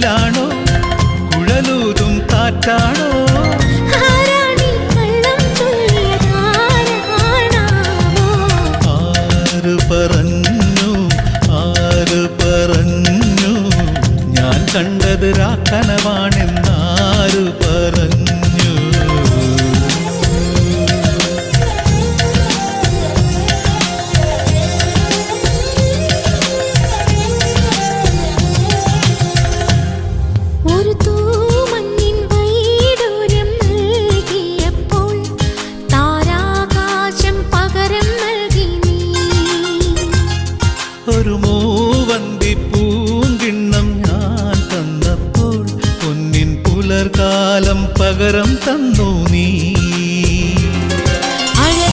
കുഴലിലാണോ കുഴലൂതും കാറ്റാണോ? ആര് പറഞ്ഞു? ഞാൻ കണ്ടത് രാക്കനവാണി ഒരു മൂവന്തി പൂങ്കിണ്ണം ഞാൻ തന്നപ്പോൾ പൊന്നിൻ പുലർകാലം പകരം തന്നു നീ.